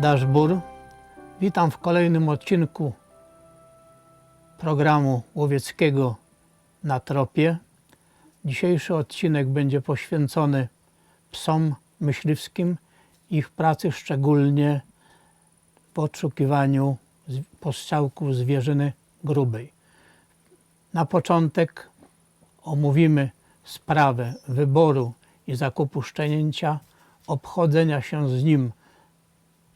Daszbur. Witam w kolejnym odcinku programu łowieckiego na tropie. Dzisiejszy odcinek będzie poświęcony psom myśliwskim, ich pracy szczególnie w odszukiwaniu postrzałków zwierzyny grubej. Na początek omówimy sprawę wyboru i zakupu szczenięcia, obchodzenia się z nim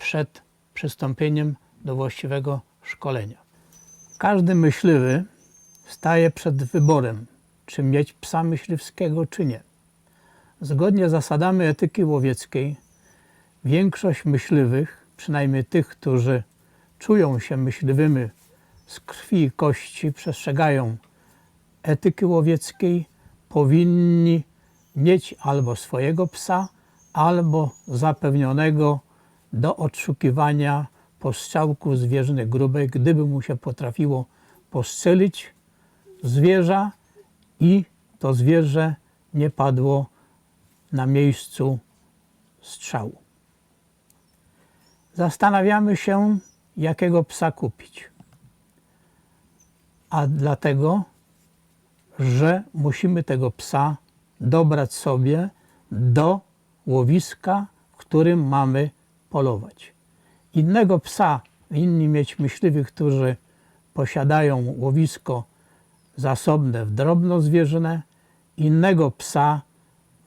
przed przystąpieniem do właściwego szkolenia. Każdy myśliwy staje przed wyborem, czy mieć psa myśliwskiego, czy nie. Zgodnie z zasadami etyki łowieckiej, większość myśliwych, przynajmniej tych, którzy czują się myśliwymi z krwi i kości, przestrzegają etyki łowieckiej, powinni mieć albo swojego psa, albo zapewnionego do odszukiwania postrzałku zwierzyny grubej, gdyby mu się potrafiło postrzelić zwierza i to zwierzę nie padło na miejscu strzału. Zastanawiamy się, jakiego psa kupić. A dlatego, że musimy tego psa dobrać sobie do łowiska, w którym mamy polować. Innego psa winni mieć myśliwi, którzy posiadają łowisko zasobne w drobną zwierzynę, innego psa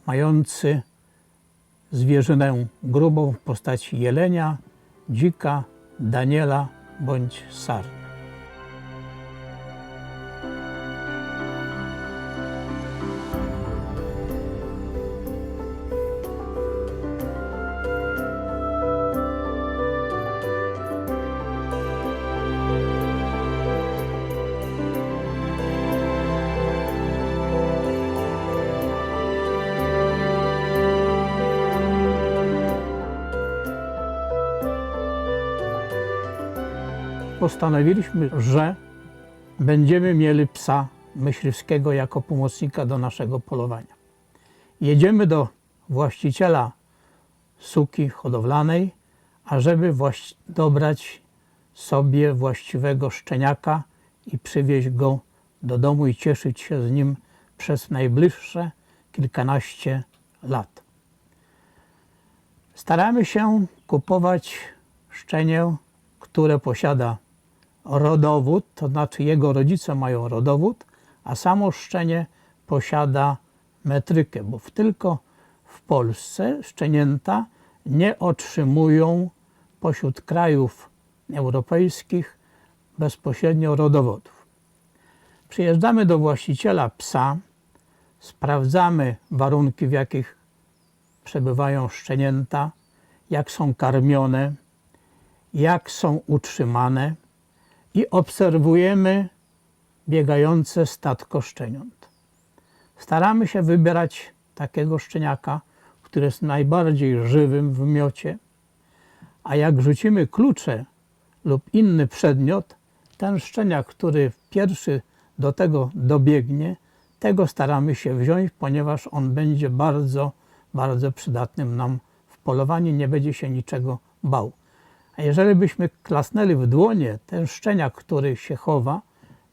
mający zwierzynę grubą w postaci jelenia, dzika, daniela bądź sarny. Postanowiliśmy, że będziemy mieli psa myśliwskiego jako pomocnika do naszego polowania. Jedziemy do właściciela suki hodowlanej, ażeby dobrać sobie właściwego szczeniaka i przywieźć go do domu i cieszyć się z nim przez najbliższe kilkanaście lat. Staramy się kupować szczenię, które posiada rodowód, to znaczy jego rodzice mają rodowód, a samo szczenie posiada metrykę, bo tylko w Polsce szczenięta nie otrzymują pośród krajów europejskich bezpośrednio rodowodów. Przyjeżdżamy do właściciela psa, sprawdzamy warunki, w jakich przebywają szczenięta, jak są karmione, jak są utrzymane i obserwujemy biegające statko szczeniąt. Staramy się wybierać takiego szczeniaka, który jest najbardziej żywym w miocie, a jak rzucimy klucze lub inny przedmiot, ten szczeniak, który pierwszy do tego dobiegnie, tego staramy się wziąć, ponieważ on będzie bardzo, bardzo przydatnym nam w polowaniu, nie będzie się niczego bał. A jeżeli byśmy klasnęli w dłonie ten szczeniak, który się chowa,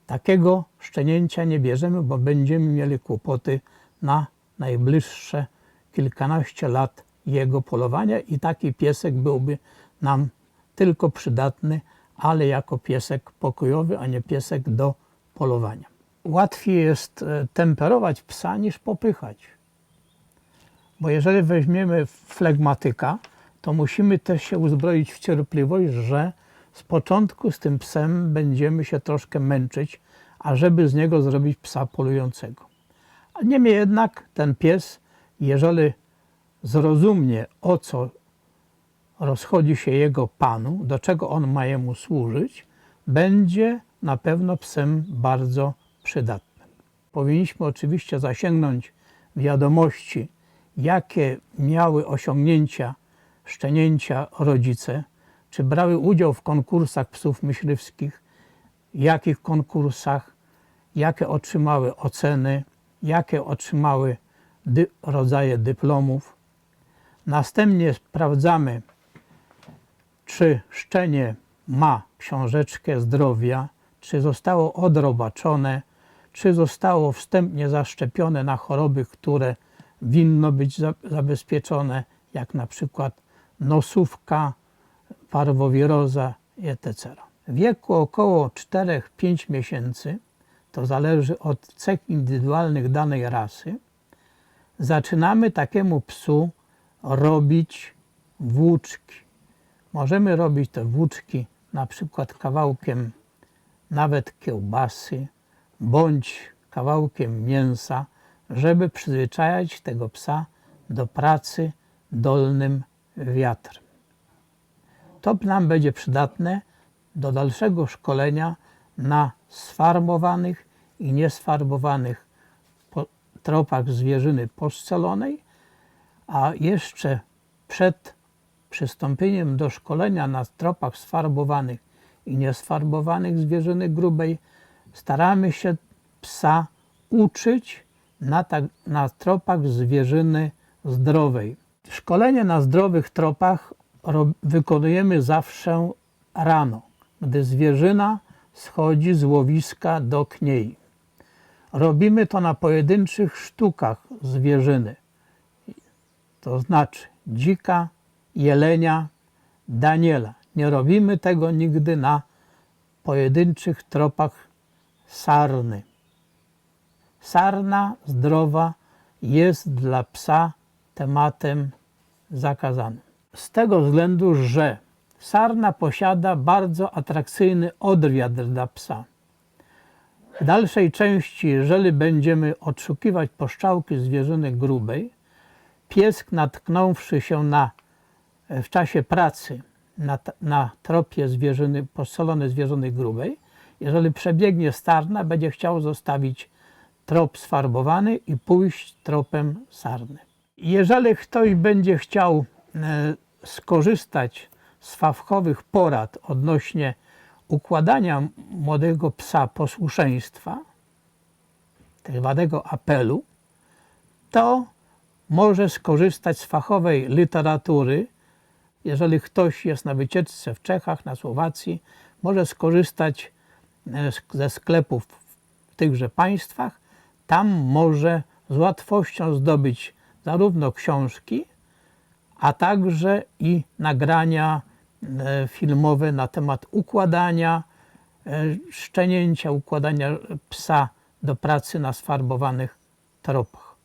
takiego szczenięcia nie bierzemy, bo będziemy mieli kłopoty na najbliższe kilkanaście lat jego polowania i taki piesek byłby nam tylko przydatny, ale jako piesek pokojowy, a nie piesek do polowania. Łatwiej jest e, temperować psa niż popychać. Bo jeżeli weźmiemy flegmatyka, to musimy też się uzbroić w cierpliwość, że z początku z tym psem będziemy się troszkę męczyć, ażeby z niego zrobić psa polującego. Niemniej jednak ten pies, jeżeli zrozumie o co rozchodzi się jego panu, do czego on ma jemu służyć, będzie na pewno psem bardzo przydatnym. Powinniśmy oczywiście zasięgnąć wiadomości, jakie miały osiągnięcia szczenięcia rodzice, czy brały udział w konkursach psów myśliwskich, jakich konkursach, jakie otrzymały oceny, jakie otrzymały dy- rodzaje dyplomów. Następnie sprawdzamy czy szczenie ma książeczkę zdrowia, czy zostało odrobaczone, czy zostało wstępnie zaszczepione na choroby, które winno być za- zabezpieczone, jak na przykład nosówka, parwowiroza etc. W wieku około 4-5 miesięcy, to zależy od cech indywidualnych danej rasy, zaczynamy takiemu psu robić włóczki. Możemy robić te włóczki na przykład kawałkiem nawet kiełbasy bądź kawałkiem mięsa, żeby przyzwyczajać tego psa do pracy dolnym wiatrem. To nam będzie przydatne do dalszego szkolenia na sfarbowanych i niesfarbowanych tropach zwierzyny poscelonej, a jeszcze przed przystąpieniem do szkolenia na tropach sfarbowanych i niesfarbowanych zwierzyny grubej staramy się psa uczyć na, tak, na tropach zwierzyny zdrowej. Szkolenie na zdrowych tropach ro, wykonujemy zawsze rano, gdy zwierzyna schodzi z łowiska do kniei. Robimy to na pojedynczych sztukach zwierzyny, to znaczy dzika, jelenia, daniela. Nie robimy tego nigdy na pojedynczych tropach sarny. Sarna zdrowa jest dla psa tematem zakazanym. Z tego względu, że sarna posiada bardzo atrakcyjny odwiat dla psa. W dalszej części, jeżeli będziemy odszukiwać poszczałki zwierzyny grubej, piesk natknąwszy się na, w czasie pracy na, na tropie zwierzyny, posolone zwierzyny grubej, jeżeli przebiegnie starna, będzie chciał zostawić trop sfarbowany i pójść tropem sarny. Jeżeli ktoś będzie chciał e, skorzystać z fachowych porad odnośnie układania młodego psa posłuszeństwa, zwanego apelu, to może skorzystać z fachowej literatury. Jeżeli ktoś jest na wycieczce w Czechach, na Słowacji, może skorzystać e, ze sklepów w tychże państwach. Tam może z łatwością zdobyć zarówno książki, a także i nagrania e, filmowe na temat układania e, szczenięcia, układania psa do pracy na sfarbowanych tropach.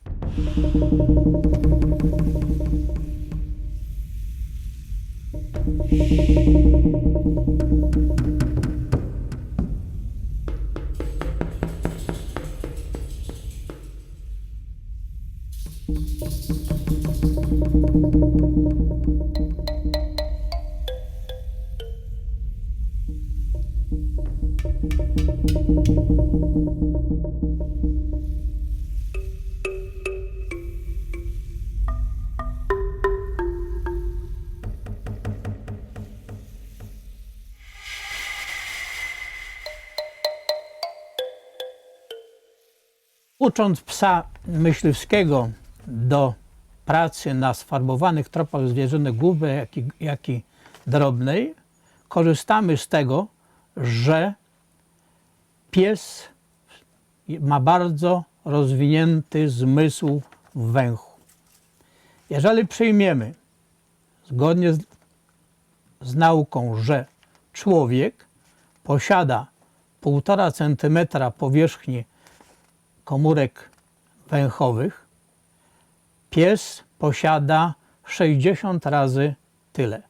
Ucząc psa myśliwskiego do pracy na sfarbowanych tropach zwierzyny głównej, jak i, jak i drobnej, korzystamy z tego, że pies ma bardzo rozwinięty zmysł węchu. Jeżeli przyjmiemy, zgodnie z, z nauką, że człowiek posiada 1,5 cm powierzchni komórek węchowych, pies posiada 60 razy tyle.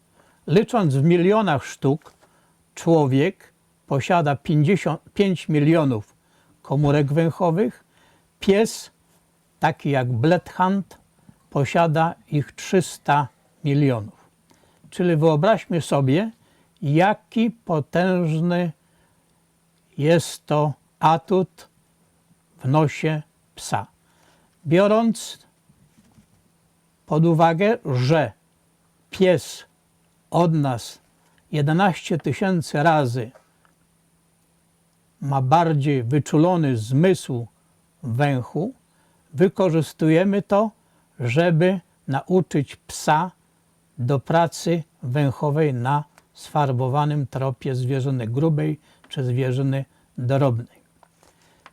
Licząc w milionach sztuk, człowiek posiada 55 milionów komórek węchowych, pies, taki jak Bloodhound, posiada ich 300 milionów. Czyli wyobraźmy sobie, jaki potężny jest to atut w nosie psa. Biorąc pod uwagę, że pies od nas 11 tysięcy razy ma bardziej wyczulony zmysł węchu, wykorzystujemy to, żeby nauczyć psa do pracy węchowej na sfarbowanym tropie zwierzyny grubej czy zwierzyny drobnej.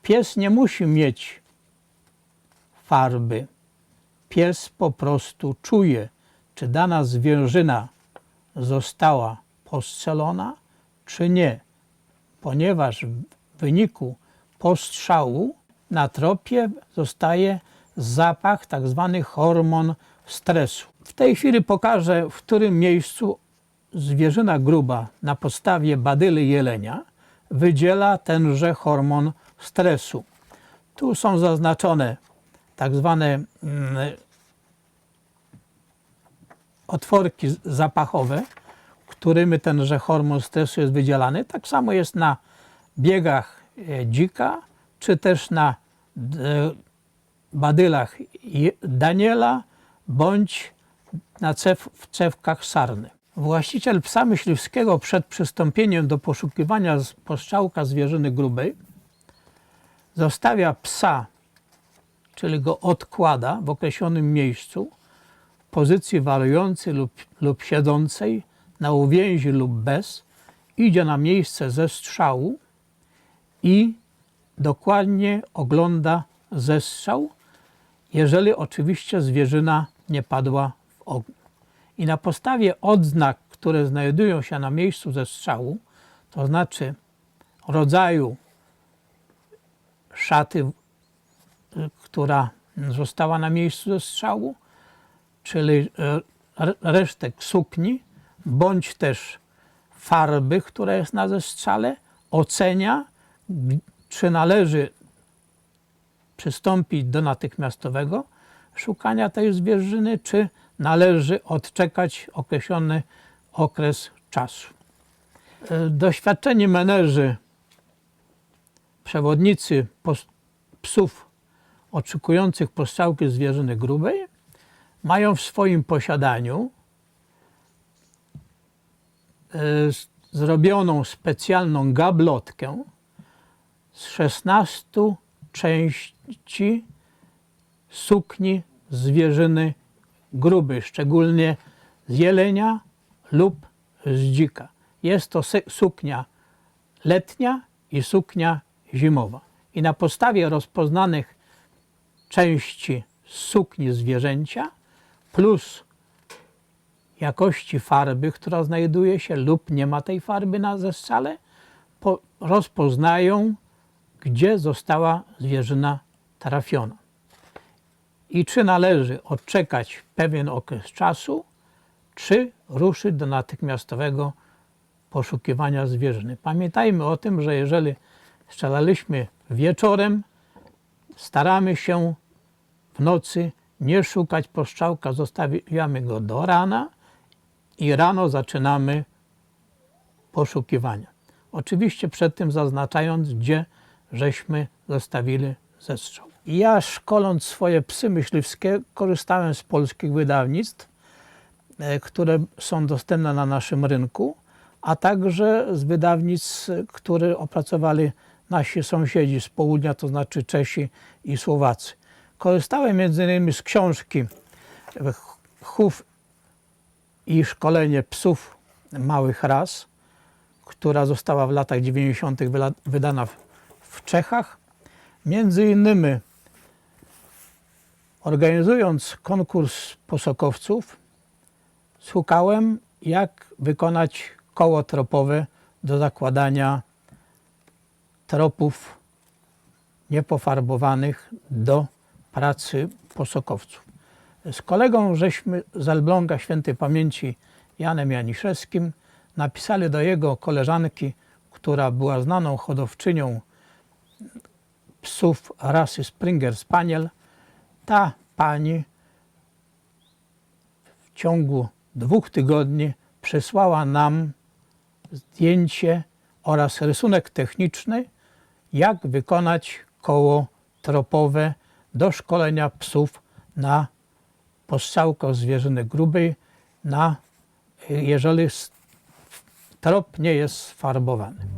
Pies nie musi mieć farby. Pies po prostu czuje, czy dana zwierzyna została postrzelona, czy nie, ponieważ w wyniku postrzału na tropie zostaje zapach, tak zwany hormon stresu. W tej chwili pokażę, w którym miejscu zwierzyna gruba na podstawie badyly jelenia wydziela tenże hormon stresu. Tu są zaznaczone tak zwane mm, otworki zapachowe, którymi tenże hormon stresu jest wydzielany. Tak samo jest na biegach e, dzika, czy też na e, badylach Daniela, bądź na cew, w cewkach sarny. Właściciel psa myśliwskiego przed przystąpieniem do poszukiwania postrzałka zwierzyny grubej zostawia psa, czyli go odkłada w określonym miejscu, pozycji warującej lub, lub siedzącej, na uwięzi lub bez, idzie na miejsce zestrzału i dokładnie ogląda zestrzał, jeżeli oczywiście zwierzyna nie padła w ogniu. I na podstawie odznak, które znajdują się na miejscu zestrzału, to znaczy rodzaju szaty, która została na miejscu zestrzału, czyli e, resztek sukni, bądź też farby, która jest na zestrzale, ocenia, czy należy przystąpić do natychmiastowego szukania tej zwierzyny, czy należy odczekać określony okres czasu. E, doświadczeni menerzy, przewodnicy psów oczekujących postrzałki zwierzyny grubej mają w swoim posiadaniu e, zrobioną specjalną gablotkę z 16 części sukni zwierzyny gruby, szczególnie z jelenia lub z dzika. Jest to suknia letnia i suknia zimowa. I na podstawie rozpoznanych części sukni zwierzęcia plus jakości farby, która znajduje się lub nie ma tej farby na zestrzale, rozpoznają, gdzie została zwierzyna trafiona i czy należy odczekać pewien okres czasu, czy ruszyć do natychmiastowego poszukiwania zwierzyny. Pamiętajmy o tym, że jeżeli strzelaliśmy wieczorem, staramy się w nocy nie szukać postrzałka, zostawiamy go do rana i rano zaczynamy poszukiwania. Oczywiście przed tym zaznaczając, gdzie żeśmy zostawili zestrzał. Ja szkoląc swoje psy myśliwskie korzystałem z polskich wydawnictw, e, które są dostępne na naszym rynku, a także z wydawnictw, które opracowali nasi sąsiedzi z południa, to znaczy Czesi i Słowacy. Korzystałem m.in. z książki Chów i szkolenie psów małych ras, która została w latach 90. wydana w Czechach. Między innymi Organizując konkurs posokowców, szukałem, jak wykonać koło tropowe do zakładania tropów niepofarbowanych do pracy posokowców. Z kolegą żeśmy z Elbląga świętej pamięci Janem Janiszewskim napisali do jego koleżanki, która była znaną hodowczynią psów rasy Springer Spaniel, ta pani w ciągu dwóch tygodni przesłała nam zdjęcie oraz rysunek techniczny, jak wykonać koło tropowe do szkolenia psów na postrzałkę zwierzyny grubej, na, jeżeli trop nie jest sfarbowany.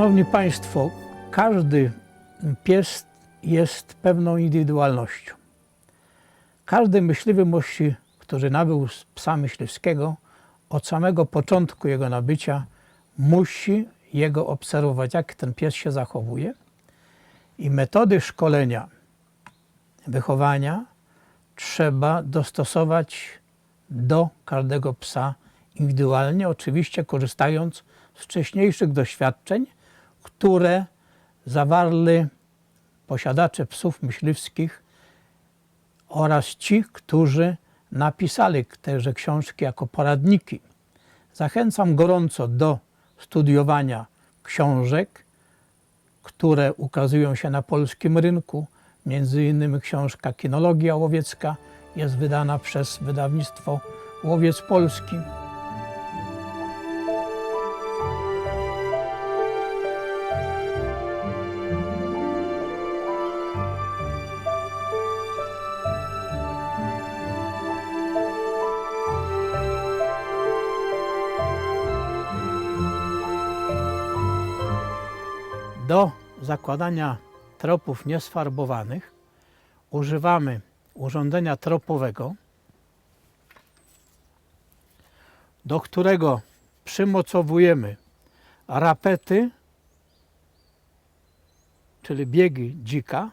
Szanowni Państwo, każdy pies jest pewną indywidualnością. Każdy myśliwy musi, który nabył psa myśliwskiego, od samego początku jego nabycia musi jego obserwować, jak ten pies się zachowuje. I metody szkolenia, wychowania trzeba dostosować do każdego psa indywidualnie, oczywiście korzystając z wcześniejszych doświadczeń, które zawarli posiadacze psów myśliwskich oraz ci, którzy napisali tejże książki jako poradniki. Zachęcam gorąco do studiowania książek, które ukazują się na polskim rynku. Między innymi książka Kinologia łowiecka jest wydana przez wydawnictwo Łowiec Polski. Do zakładania tropów niesfarbowanych używamy urządzenia tropowego, do którego przymocowujemy rapety, czyli biegi dzika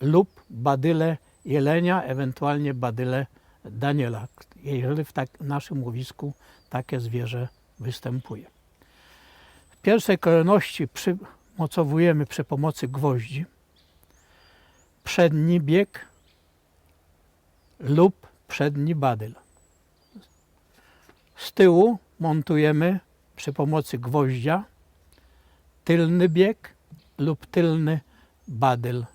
lub badyle jelenia, ewentualnie badyle Daniela, jeżeli w tak, naszym łowisku takie zwierzę występuje. W pierwszej kolejności przymocowujemy przy pomocy gwoździ przedni bieg lub przedni badyl. Z tyłu montujemy przy pomocy gwoździa tylny bieg lub tylny badyl.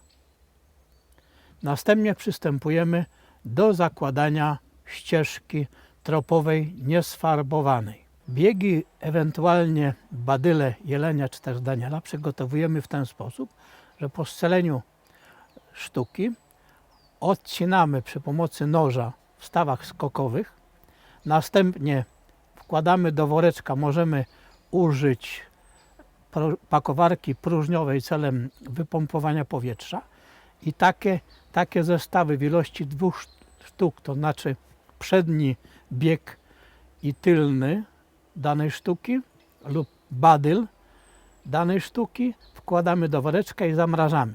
Następnie przystępujemy do zakładania ścieżki tropowej niesfarbowanej. Biegi, ewentualnie badyle jelenia czy też daniela przygotowujemy w ten sposób, że po scaleniu sztuki odcinamy przy pomocy noża w stawach skokowych, następnie wkładamy do woreczka, możemy użyć pakowarki próżniowej celem wypompowania powietrza i takie, takie zestawy w ilości dwóch szt- sztuk, to znaczy przedni bieg i tylny danej sztuki lub badyl danej sztuki wkładamy do woreczka i zamrażamy.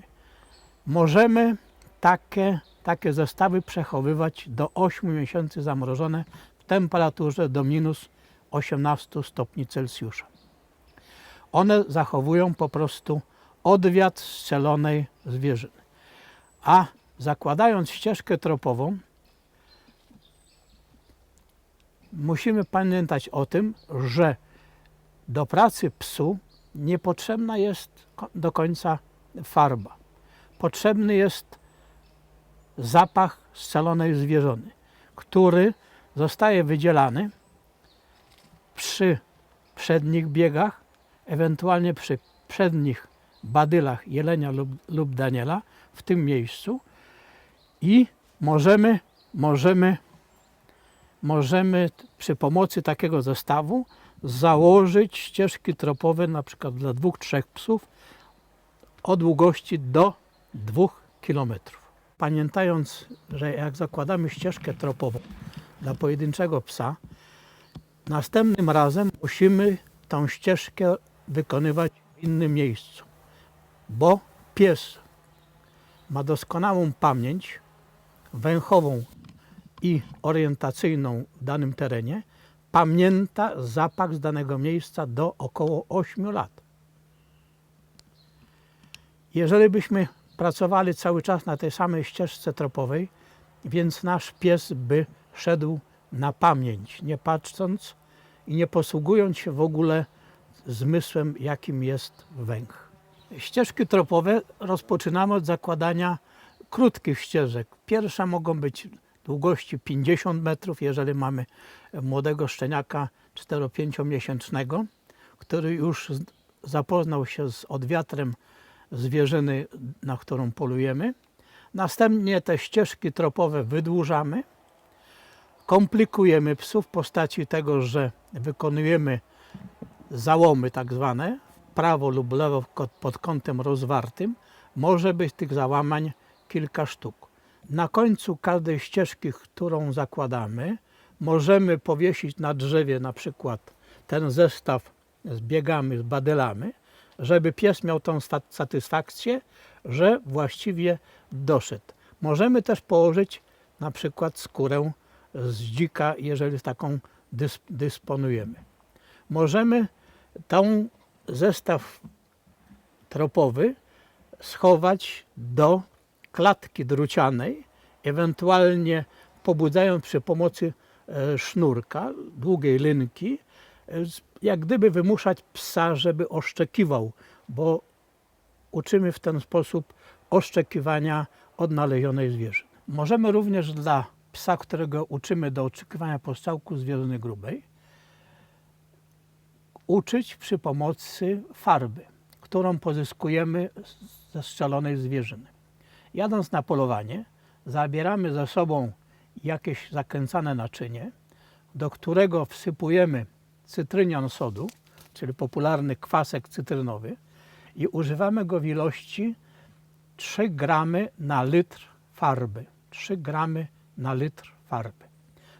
Możemy takie, takie zestawy przechowywać do 8 miesięcy zamrożone w temperaturze do minus 18 stopni Celsjusza. One zachowują po prostu odwiat strzelonej zwierzyny. A zakładając ścieżkę tropową, musimy pamiętać o tym, że do pracy psu niepotrzebna jest do końca farba. Potrzebny jest zapach scalonej zwierzyny, który zostaje wydzielany przy przednich biegach, ewentualnie przy przednich badylach jelenia lub, lub daniela w tym miejscu i możemy, możemy, możemy przy pomocy takiego zestawu założyć ścieżki tropowe na przykład dla dwóch, trzech psów o długości do 2 km. Pamiętając, że jak zakładamy ścieżkę tropową dla pojedynczego psa, następnym razem musimy tą ścieżkę wykonywać w innym miejscu, bo pies ma doskonałą pamięć węchową i orientacyjną w danym terenie, pamięta zapach z danego miejsca do około 8 lat. Jeżeli byśmy pracowali cały czas na tej samej ścieżce tropowej, więc nasz pies by szedł na pamięć, nie patrząc i nie posługując się w ogóle zmysłem, jakim jest węch. Ścieżki tropowe rozpoczynamy od zakładania krótkich ścieżek. Pierwsze mogą być długości 50 metrów, jeżeli mamy młodego szczeniaka 4-5 miesięcznego, który już zapoznał się z odwiatrem zwierzyny, na którą polujemy. Następnie te ścieżki tropowe wydłużamy, komplikujemy psu w postaci tego, że wykonujemy załomy tak zwane prawo lub lewo pod kątem rozwartym, może być tych załamań kilka sztuk. Na końcu każdej ścieżki, którą zakładamy, możemy powiesić na drzewie na przykład ten zestaw z biegami, z badelami, żeby pies miał tą satysfakcję, że właściwie doszedł. Możemy też położyć na przykład skórę z dzika, jeżeli taką dys- dysponujemy. Możemy tą zestaw tropowy schować do klatki drucianej, ewentualnie pobudzając przy pomocy e, sznurka, długiej linki, e, jak gdyby wymuszać psa, żeby oszczekiwał, bo uczymy w ten sposób oszczekiwania odnalezionej zwierzyny. Możemy również dla psa, którego uczymy do oczekiwania postrzałku zwierzyny grubej, uczyć przy pomocy farby, którą pozyskujemy ze strzelonej zwierzyny. Jadąc na polowanie, zabieramy ze sobą jakieś zakręcane naczynie, do którego wsypujemy cytrynian sodu, czyli popularny kwasek cytrynowy i używamy go w ilości 3 gramy na litr farby. 3 gramy na litr farby.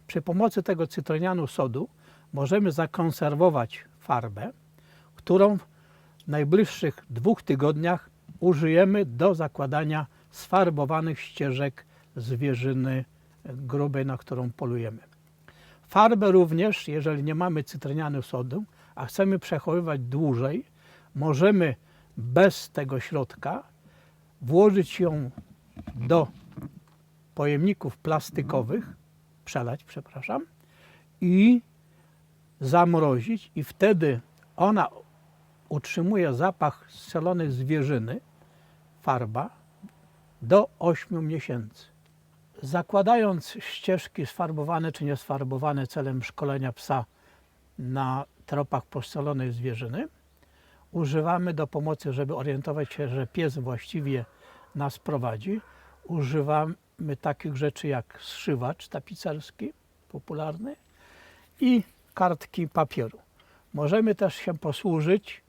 Przy pomocy tego cytrynianu sodu możemy zakonserwować farbę, którą w najbliższych dwóch tygodniach użyjemy do zakładania sfarbowanych ścieżek zwierzyny grubej, na którą polujemy. Farbę również, jeżeli nie mamy cytrynianu sodu, a chcemy przechowywać dłużej, możemy bez tego środka włożyć ją do pojemników plastikowych, przelać, przepraszam, i zamrozić i wtedy ona utrzymuje zapach strzelonej zwierzyny, farba, do 8 miesięcy. Zakładając ścieżki sfarbowane czy niesfarbowane celem szkolenia psa na tropach postrzelonej zwierzyny, używamy do pomocy, żeby orientować się, że pies właściwie nas prowadzi, używamy takich rzeczy jak zszywacz tapicerski, popularny, i kartki papieru. Możemy też się posłużyć,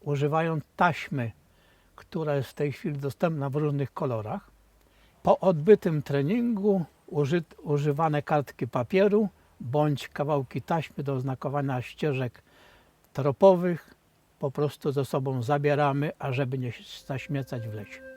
używając taśmy, która jest w tej chwili dostępna w różnych kolorach. Po odbytym treningu uży, używane kartki papieru bądź kawałki taśmy do oznakowania ścieżek tropowych po prostu ze sobą zabieramy, ażeby nie zaśmiecać w lesie.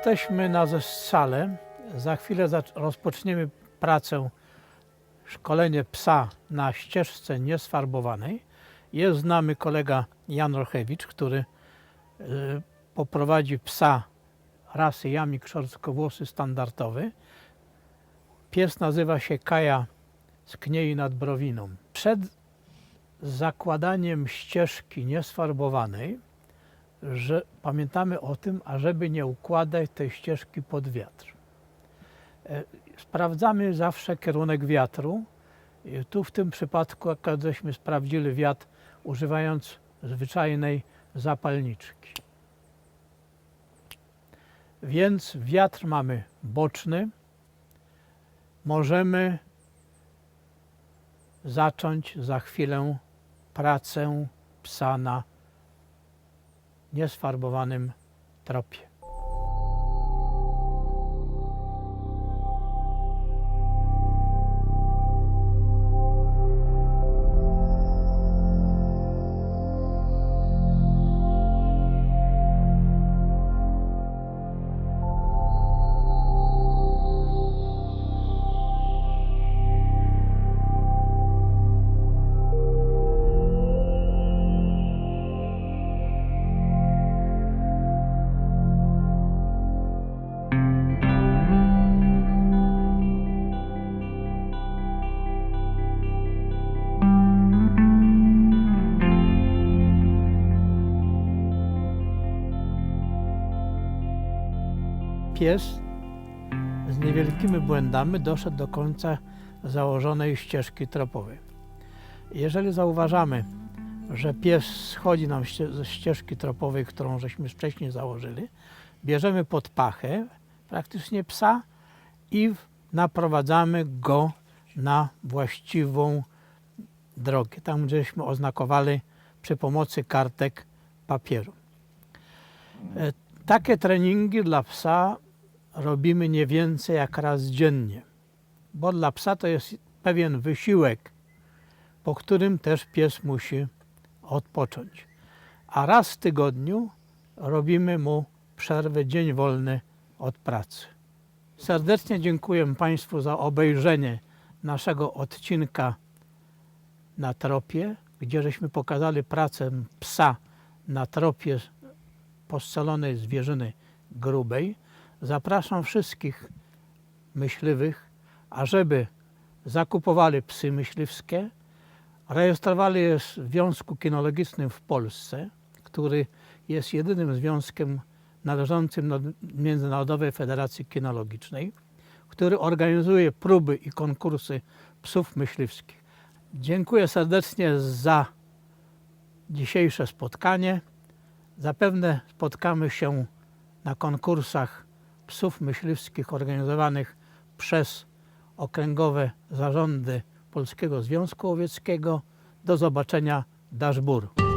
Jesteśmy na zestrzale. Za chwilę rozpoczniemy pracę, szkolenie psa na ścieżce niesfarbowanej. Jest z nami kolega Jan Rochewicz, który y, poprowadzi psa rasy jamik szorskowłosy standardowy. Pies nazywa się Kaja z Kniei nad Browiną. Przed zakładaniem ścieżki niesfarbowanej że pamiętamy o tym, ażeby nie układać tej ścieżki pod wiatr. E, Sprawdzamy zawsze kierunek wiatru. Tu w tym przypadku akurat żeśmy sprawdzili wiatr używając zwyczajnej zapalniczki. Więc wiatr mamy boczny. Możemy zacząć za chwilę pracę psa na niesfarbowanym tropie. Pies z niewielkimi błędami doszedł do końca założonej ścieżki tropowej. Jeżeli zauważamy, że pies schodzi nam ze ścieżki tropowej, którą żeśmy wcześniej założyli, bierzemy pod pachę praktycznie psa i naprowadzamy go na właściwą drogę, tam gdzieśmy oznakowali przy pomocy kartek papieru. E, Takie treningi dla psa robimy nie więcej jak raz dziennie, bo dla psa to jest pewien wysiłek, po którym też pies musi odpocząć. A raz w tygodniu robimy mu przerwę, dzień wolny od pracy. Serdecznie dziękuję Państwu za obejrzenie naszego odcinka na tropie, gdzie żeśmy pokazali pracę psa na tropie poscelonej zwierzyny grubej. Zapraszam wszystkich myśliwych, ażeby zakupowali psy myśliwskie, rejestrowali je w Związku Kinologicznym w Polsce, który jest jedynym związkiem należącym do Międzynarodowej Federacji Kinologicznej, który organizuje próby i konkursy psów myśliwskich. Dziękuję serdecznie za dzisiejsze spotkanie. Zapewne spotkamy się na konkursach psów myśliwskich organizowanych przez okręgowe zarządy Polskiego Związku Łowieckiego. Do zobaczenia, Daszbur.